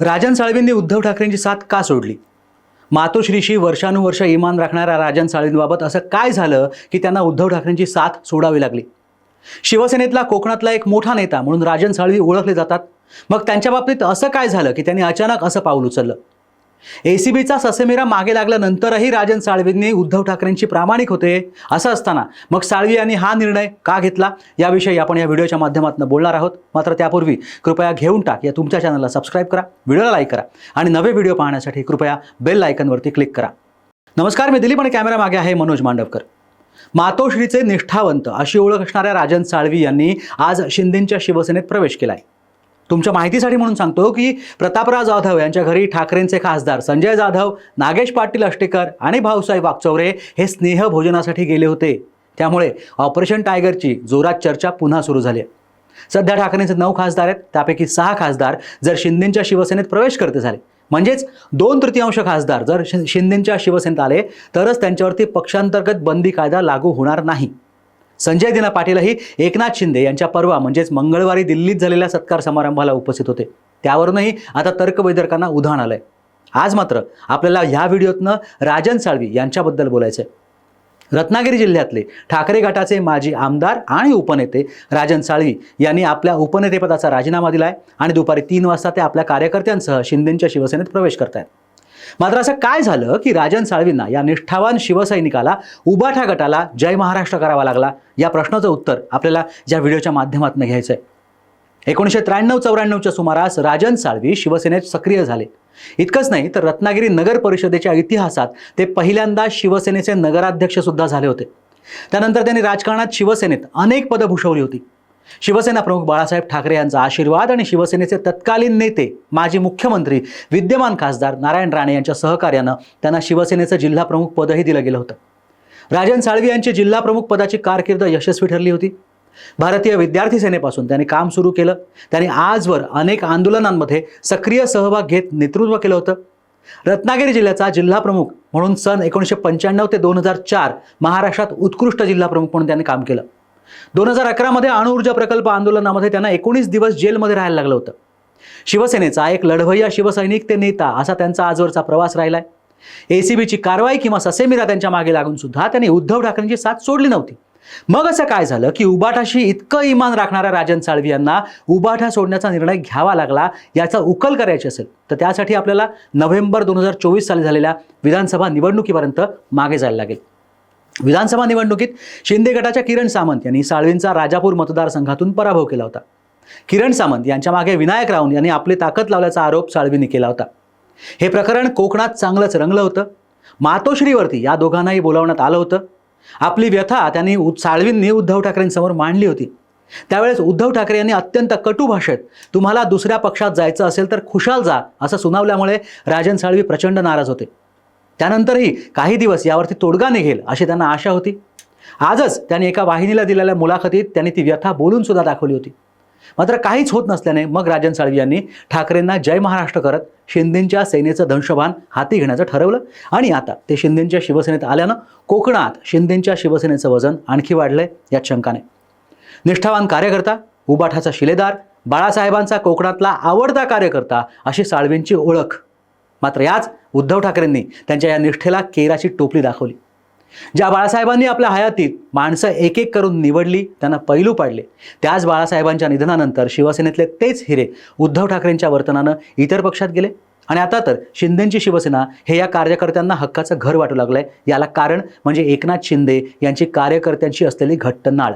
राजन साळवींनी उद्धव ठाकरेंची साथ का सोडली? मातोश्रीशी वर्षानुवर्ष इमान राखणाऱ्या राजन साळवींबाबत असं काय झालं की त्यांना उद्धव ठाकरेंची साथ सोडावी लागली? शिवसेनेतला कोकणातला एक मोठा नेता म्हणून राजन साळवी ओळखले जातात. मग त्यांच्या बाबतीत असं काय झालं की त्यांनी अचानक असं पाऊल उचललं? एसीबीचा ससेमिरा मागे लागल्यानंतरही राजन साळवींनी उद्धव ठाकरेंची प्रामाणिक होते असं असताना मग साळवी यांनी हा निर्णय का घेतला? याविषयी आपण या व्हिडिओच्या माध्यमातून बोलणार आहोत. मात्र त्यापूर्वी कृपया घेऊन टाक या तुमच्या चॅनलला सबस्क्राईब करा व्हिडिओला लाईक करा आणि नवे व्हिडिओ पाहण्यासाठी कृपया बेल आयकनवरती क्लिक करा. नमस्कार मी दिलीप आणि कॅमेरा मागे आहे मनोज मांडवकर. मातोश्रीचे निष्ठावंत अशी ओळख असणाऱ्या राजन साळवी यांनी आज शिंदेंच्या शिवसेनेत प्रवेश केला आहे तुमच्या माहितीसाठी म्हणून सांगतो की प्रतापराव जाधव यांच्या घरी ठाकरेंचे खासदार संजय जाधव नागेश पाटील अष्टेकर आणि भाऊसाहेब वागचौरे हे स्नेह भोजनासाठी गेले होते. त्यामुळे ऑपरेशन टायगरची जोरात चर्चा पुन्हा सुरू झाली आहे. सध्या ठाकरेंचे नऊ खासदार आहेत. त्यापैकी सहा खासदार जर शिंदेंच्या शिवसेनेत प्रवेश करते झाले. म्हणजेच दोन तृतीयांश खासदार जर शि- शिंदेंच्या शिवसेनेत आले तरच त्यांच्यावरती पक्षांतर्गत बंदी कायदा लागू होणार नाही. संजय दिना पाटीलही एकनाथ शिंदे यांच्या परवा म्हणजेच मंगळवारी दिल्लीत झालेल्या सत्कार समारंभाला उपस्थित होते. त्यावरूनही आता तर्कवैतर्कांना उधाण आलंय. आज मात्र आपल्याला ह्या व्हिडिओतनं राजन साळवी यांच्याबद्दल बोलायचं रत्नागिरी जिल्ह्यातले ठाकरे गटाचे माजी आमदार आणि उपनेते राजन साळवी यांनी आपल्या उपनेतेपदाचा राजीनामा दिलाय आणि दुपारी तीन वाजता ते आपल्या कार्यकर्त्यांसह शिंदेंच्या शिवसेनेत प्रवेश करतायत. मात्र असं काय झालं की राजन साळवींना या निष्ठावान शिवसैनिकाला उबाठा गटाला जय महाराष्ट्र करावा लागला? या प्रश्नाचं उत्तर आपल्याला या व्हिडिओच्या माध्यमातून घ्यायचं आहे एकोणीसशे त्र्याण्णव चौऱ्याण्णवच्या सुमारास राजन साळवी शिवसेनेत सक्रिय झाले. इतकंच नाही तर रत्नागिरी नगर परिषदेच्या इतिहासात ते पहिल्यांदा शिवसेनेचे नगराध्यक्ष सुद्धा झाले होते. त्यानंतर त्यांनी राजकारणात शिवसेनेत अनेक पदं भूषवली होती. शिवसेना प्रमुख बाळासाहेब ठाकरे यांचा आशीर्वाद आणि शिवसेनेचे तत्कालीन नेते माजी मुख्यमंत्री विद्यमान खासदार नारायण राणे यांच्या सहकार्यानं त्यांना शिवसेनेचं जिल्हा प्रमुख पदही दिलं गेलं होतं. राजन साळवी यांची जिल्हा प्रमुख पदाची कारकीर्द यशस्वी ठरली होती. भारतीय विद्यार्थी सेनेपासून त्यांनी काम सुरू केलं. त्यांनी आजवर अनेक आंदोलनांमध्ये सक्रिय सहभाग घेत नेतृत्व केलं होतं. रत्नागिरी जिल्ह्याचा जिल्हा प्रमुख म्हणून सन एकोणीसशे पंच्याण्णव ते दोन हजार चार महाराष्ट्रात उत्कृष्ट जिल्हा प्रमुख म्हणून त्यांनी काम केलं. दोन हजार अकरामध्ये अणुऊर्जा प्रकल्प आंदोलनामध्ये त्यांना एकोणीस दिवस जेलमध्ये राहायला लागलं होतं. शिवसेनेचा एक लढवय्या शिवसैनिक ते नेता असा त्यांचा आजवरचा प्रवास राहिलाय. एसीबीची कारवाई किंवा ससेमिरा त्यांच्या मागे लागून सुद्धा त्यांनी उद्धव ठाकरेंची साथ सोडली नव्हती. मग असं काय झालं की उबाठाशी इतकं इमान राखणाऱ्या राजन साळवी यांना उबाठा सोडण्याचा निर्णय घ्यावा लागला याचा उकल करायची असेल तर त्यासाठी आपल्याला नोव्हेंबर दोन हजार चोवीस साली झालेल्या विधानसभा निवडणुकीपर्यंत मागे जायला लागेल. विधानसभा निवडणुकीत शिंदे गटाच्या किरण सामंत यांनी साळवींचा राजापूर मतदारसंघातून पराभव केला होता. किरण सामंत यांच्या मागे विनायक राऊत यांनी आपली ताकद लावल्याचा आरोप साळवींनी केला होता. हे प्रकरण कोकणात चांगलंच रंगलं होतं. मातोश्रीवरती या दोघांनाही बोलावण्यात आलं होतं. आपली व्यथा त्यांनी उ- साळवींनी उद्धव ठाकरेंसमोर मांडली होती. त्यावेळेस उद्धव ठाकरे यांनी अत्यंत कटू भाषेत तुम्हाला दुसऱ्या पक्षात जायचं असेल तर खुशाल जा असं सुनावल्यामुळे राजन साळवी प्रचंड नाराज होते. त्यानंतरही काही दिवस यावरती तोडगा निघेल अशी त्यांना आशा होती. आजच त्यांनी एका वाहिनीला दिलेल्या मुलाखतीत त्यांनी ती व्यथा बोलून सुद्धा दाखवली होती. मात्र काहीच होत नसल्याने मग राजन साळवी यांनी ठाकरेंना जय महाराष्ट्र करत शिंदेंच्या सेनेचं दंशभान हाती घेण्याचं ठरवलं आणि आता ते शिंदेंच्या शिवसेनेत आल्यानं कोकणात शिंदेंच्या शिवसेनेचं वजन आणखी वाढलंय यात शंका नाही निष्ठावान कार्यकर्ता उबाठाचा शिलेदार बाळासाहेबांचा कोकणातला आवडता कार्यकर्ता अशी साळवींची ओळख मात्र याच उद्धव ठाकरेंनी त्यांच्या या निष्ठेला केराची टोपली दाखवली. ज्या बाळासाहेबांनी आपल्या हयातीत माणसं एक एक करून निवडली त्यांना पैलू पाडले त्याच बाळासाहेबांच्या निधनानंतर शिवसेनेतले तेच हिरे उद्धव ठाकरेंच्या वर्तनानं इतर पक्षात गेले. आणि आता तर शिंदेंची शिवसेना हे या कार्यकर्त्यांना हक्काचं घर वाटू लागलंय. याला कारण म्हणजे एकनाथ शिंदे यांची कार्यकर्त्यांची असलेली घट्ट नाळ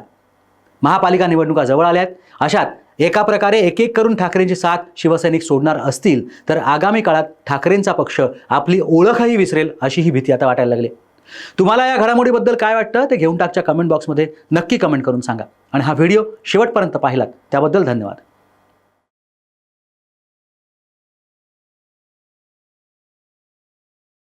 महापालिका निवडणुका जवळ आल्यात. अशात एका प्रकारे एक एक करून ठाकरेंची साथ शिवसैनिक सोडणार असतील तर आगामी काळात ठाकरेंचा पक्ष आपली ओळखही विसरेल अशी ही भीती आता वाटायला लागली. तुम्हाला या घडामोडीबद्दल काय वाटतं ते घेऊन टाकच्या कमेंट बॉक्समध्ये नक्की कमेंट करून सांगा. आणि हा व्हिडिओ शेवटपर्यंत पाहिलात त्याबद्दल धन्यवाद.